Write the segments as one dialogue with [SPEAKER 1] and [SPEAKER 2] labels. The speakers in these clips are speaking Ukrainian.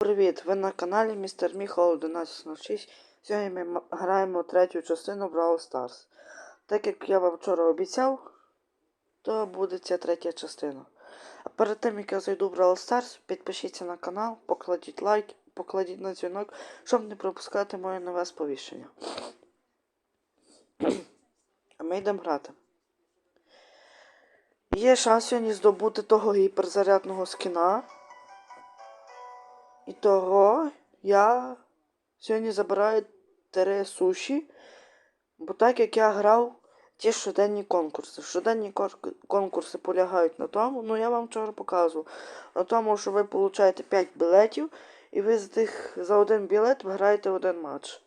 [SPEAKER 1] Привіт! Ви на каналі Містер Міхал 1106. Сьогодні ми граємо третю частину Brawl Stars. Так як я вам вчора обіцяв, то буде ця третя частина. А перед тим як я зайду в Brawl Stars, підпишіться на канал, покладіть лайк, покладіть на дзвінок, щоб не пропускати моє нове сповіщення. А ми йдемо грати. Є шанс сьогодні здобути того гіперзарядного скіна. І того я сьогодні забираю три суші, бо так як я грав ті щоденні конкурси. Щоденні конкурси полягають на тому, ну я вам вчора показував, на тому, що ви получаєте 5 білетів, і ви з тих за один білет виграєте один матч.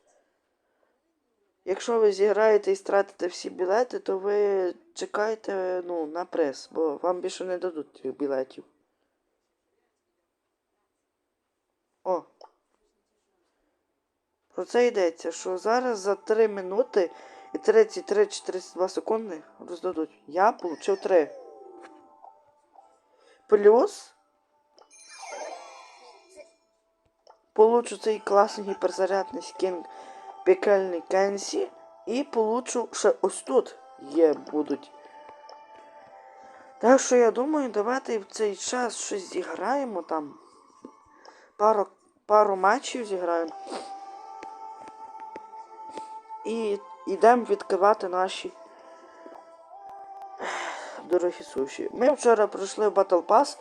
[SPEAKER 1] Якщо ви зіграєте і стратите всі білети, то ви чекаєте ну, на приз, бо вам більше не дадуть білетів. О. Про це йдеться, що зараз за 3 минути і 33-42 секунди роздадуть. Я получив 3. Плюс. Получу цей класний гіперзарядний скін пекельний Кенсі. І получу ще ось тут є будуть. Так що я думаю, давайте в цей час щось зіграємо там пару, пару матчів зіграємо. І йдемо відкривати наші дорогі суші. Ми вчора пройшли Battle Pass,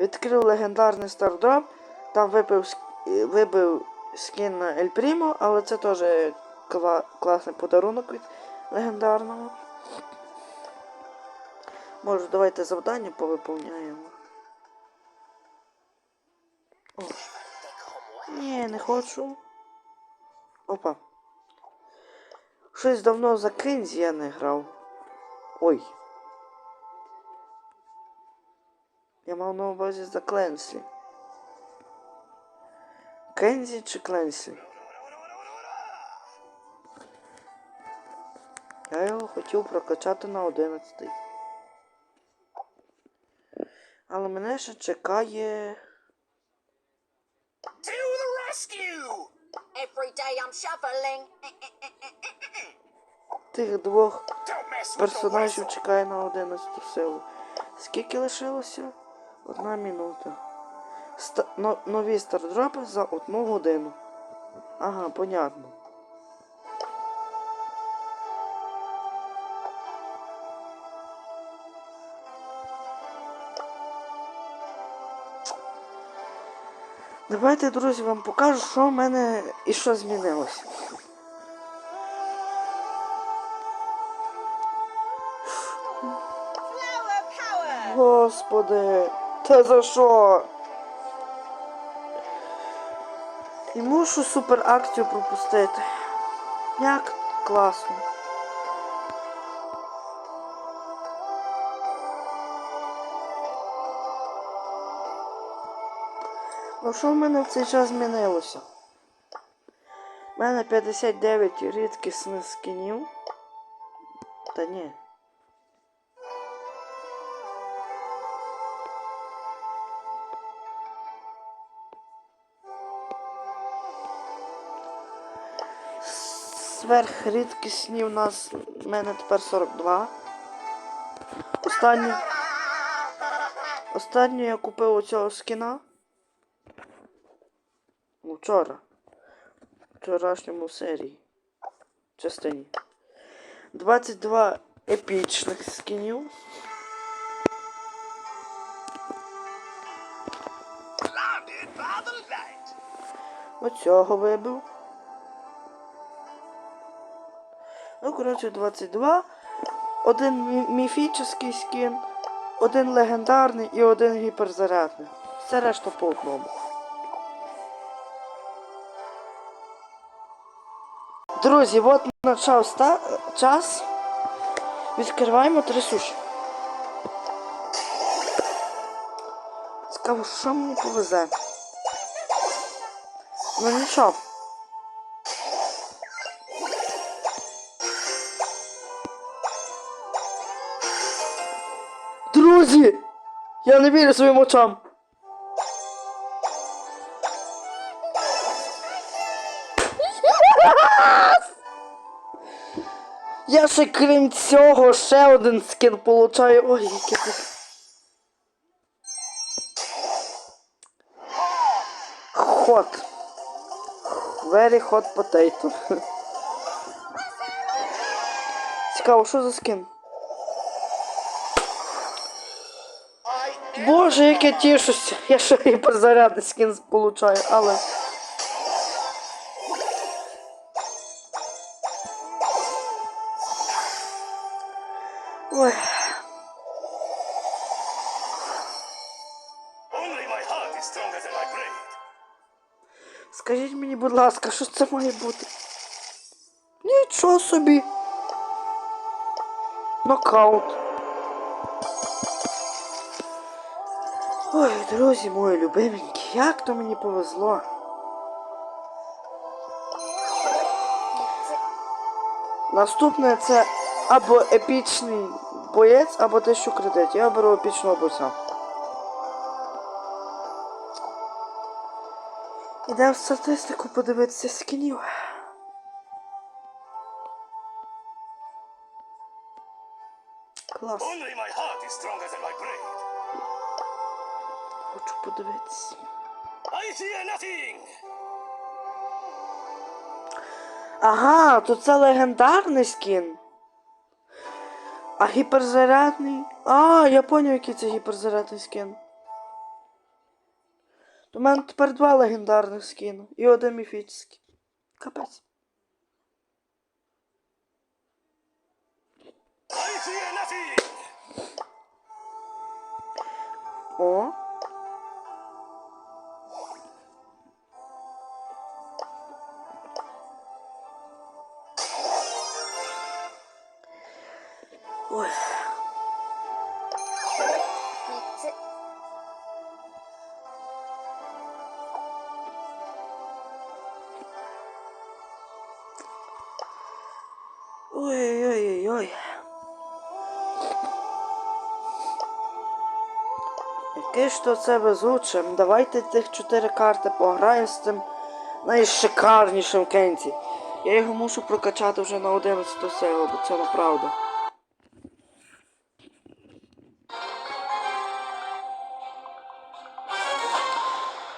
[SPEAKER 1] відкрив легендарний стардроп, там випив, вибив скін на Ель Прімо, але це теж кла- класний подарунок від легендарного. Може, давайте завдання повиповняємо. Ні, не хочу. Опа. Щось давно за Кензі я не грав. Ой. Я мав на увазі за Кленсі. Кензі чи Кленсі? Я його хотів прокачати на 11. Але мене ще чекає.
[SPEAKER 2] To the rescue!
[SPEAKER 1] Тих двох персонажів чекає на 11 силу. Скільки лишилося? Одна минута. Ста- но- нові стардропи за одну годину. Ага, понятно. Давайте, друзі, вам покажу, що в мене і що змінилося. Господи, та за що? І мушу супер акцію пропустити. Як класно. Ну що в мене в цей час змінилося? У мене 59 рідкісних скінів. Та ні. Сверхрідкісні у нас в мене тепер 42. Останню, останню я купив оцього скіна. Вчора. Вчорашньому серії. Частині. 22 епічних скінів. Оцього вибив. Ну, коротше, 22. Один мі- міфічний скін, один легендарний і один гіперзарядний. Все решта по одному. Друзі, от почав час. Відкриваємо три суші. Цікаво, що мені повезе. Ну нічого. Друзі! Я не вірю своїм очам. Я ще крім цього ще один скін получаю. Ой, яке це. Хот. Very hot potato. Цікаво, що за скін? Боже, як я тішуся. Я ще гіперзарядний скін получаю, але.
[SPEAKER 2] brain.
[SPEAKER 1] Скажіть мені, будь ласка, що це має бути? Нічого собі. Нокаут. Ой, друзі мої любименькі, як то мені повезло. Наступне це або епічний боєць, або те, що кредит. Я беру епічного бойця. Ідемо в статистику подивитися скінів. Клас. Хочу подивитися. Ага, то це легендарний скін. А гіперзарядний. А, я поняв, який це гіперзарядний скін. У мене тепер два легендарних скіни і один міфічний. Капець. Яке ж то це везуче. Давайте тих чотири карти пограємо з цим найшикарнішим Кенті. Я його мушу прокачати вже на 11 силу, бо це направда.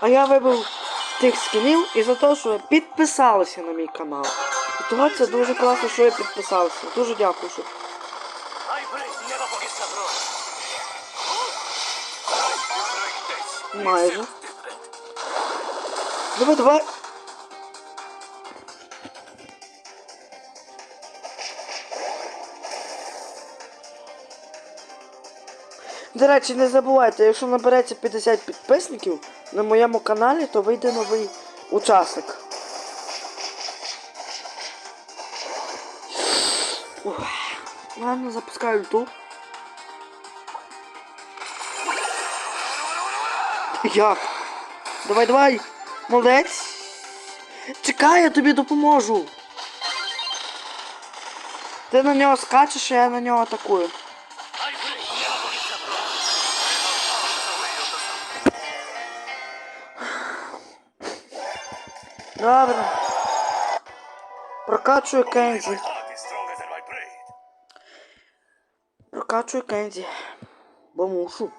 [SPEAKER 1] А я вибив тих скінів і за те, що ви підписалися на мій канал. І того це дуже класно, що ви підписалися. Дуже дякую, що майже. Давай, давай. До речі, не забувайте, якщо набереться 50 підписників на моєму каналі, то вийде новий учасник. Ух. Ладно, запускаю ульту. Як? Давай, давай! Молодець! Чекай, я тобі допоможу! Ти на нього скачеш, а я на нього атакую. Добре. Прокачую
[SPEAKER 2] brain.
[SPEAKER 1] Прокачую Кензі. Бо мушу.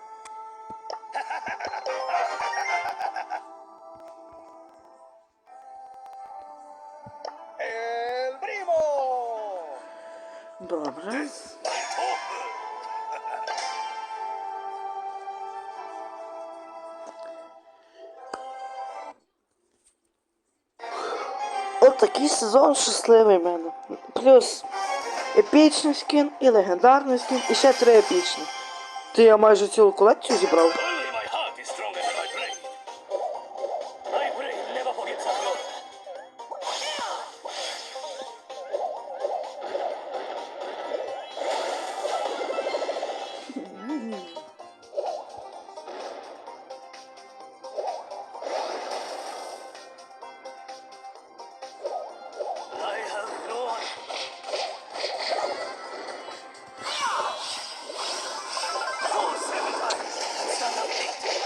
[SPEAKER 1] Такий сезон щасливий в мене. Плюс епічний скін і легендарний скін, і ще три епічні. Ти я майже цілу колекцію зібрав.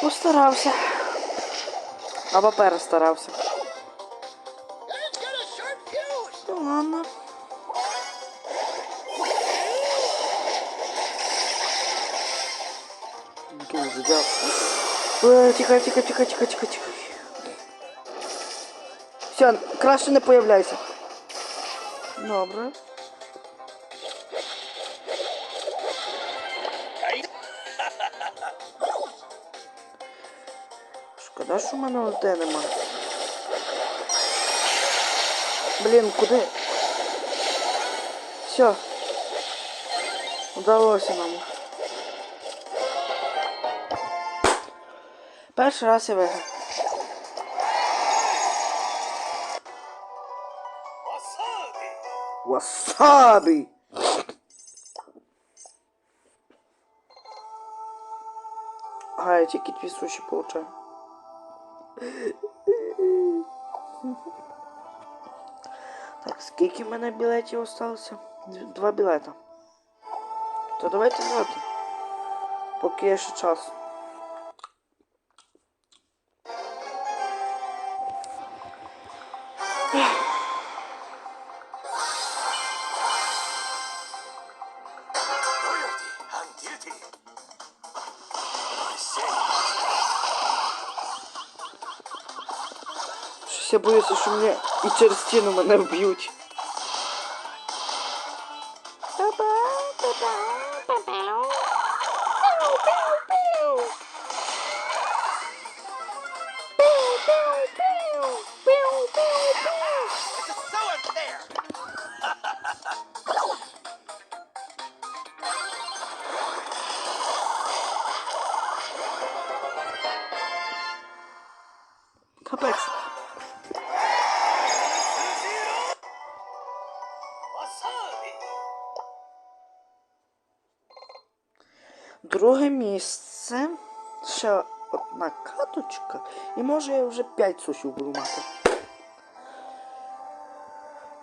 [SPEAKER 1] Постарався. Або перестарався.
[SPEAKER 2] Let's get a sharp view
[SPEAKER 1] ладно. Дуже дякую. Е, Тікай, тікай, тікай, тікай, тікай, тікай. Все, краще не появляйся. Добре. Шкода, що в мене ОТ нема. Блін, куди? Все. Удалося нам. Перший раз я виграв. Васабі! А, я тільки дві суші получаю. Так, скільки в мене білетів осталося? Два білета. То давайте брати. Поки є ще час. Боюся, що мене і через стіну мене вб'ють. Місце. Ще одна каточка. І може я вже 5 сушів буду мати.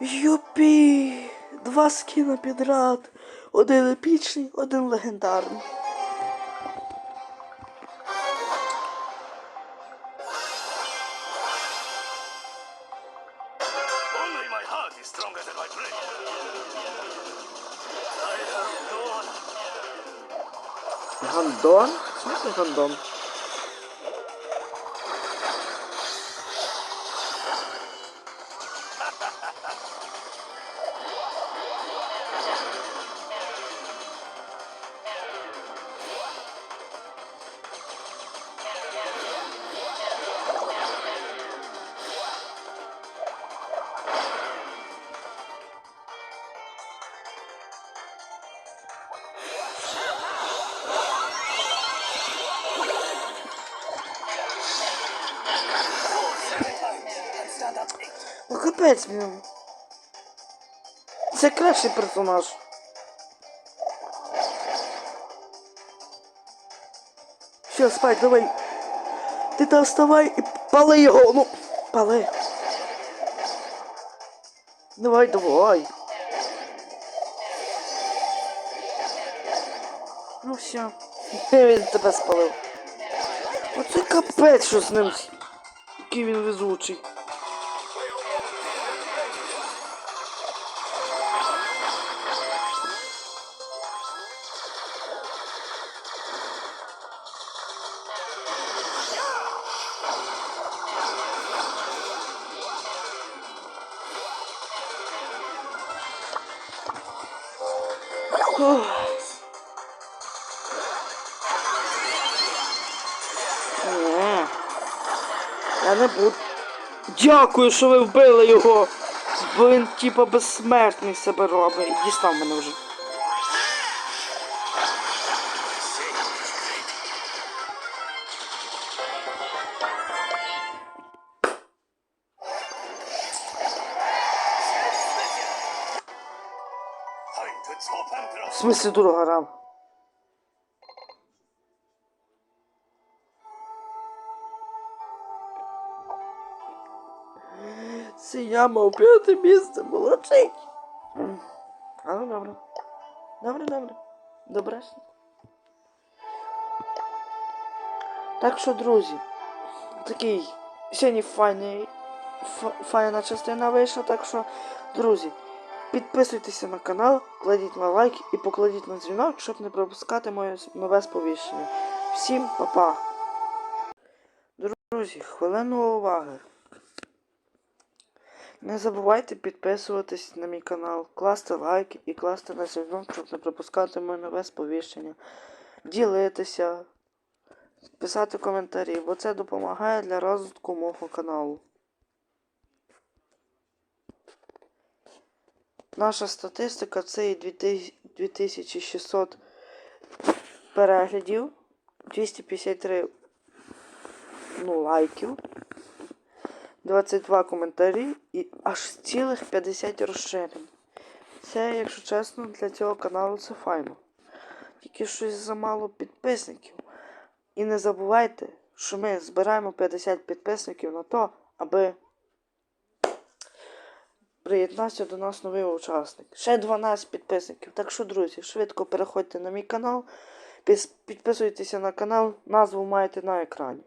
[SPEAKER 1] Юпі! Два скіна підряд. Один епічний, один легендарний. Гандон? В смысле капець, блін. Це кращий персонаж. Все, спать, давай. Ти там вставай і пали його, ну, пали. Давай, давай. Ну все. Він тебе спалив. Оце капець, що з ним. Який він везучий. Я не буду. Дякую, що ви вбили його. Він типа безсмертний себе робить. Дістав мене вже. В смысле дорога рам? Це я мав п'яте місце молодчик. Але добре. Добре, добре. Добре. Так що, друзі, такий сьогодні файний файна частина вийшла. Так що, друзі, підписуйтеся на канал, кладіть на лайк і покладіть на дзвінок, щоб не пропускати моє нове сповіщення. Всім па-па! Друзі, хвилину уваги. Не забувайте підписуватись на мій канал, класти лайк і класти на дзвінок, щоб не пропускати моє нове сповіщення. Ділитися, писати коментарі, бо це допомагає для розвитку мого каналу. Наша статистика це і 2600 переглядів, 253 ну, лайків, 22 коментарі і аж цілих 50 розширень. Це, якщо чесно, для цього каналу це файно. Тільки щось замало підписників. І не забувайте, що ми збираємо 50 підписників на то, аби приєднався до нас новий учасник. Ще 12 підписників. Так що, друзі, швидко переходьте на мій канал, підписуйтеся на канал, назву маєте на екрані.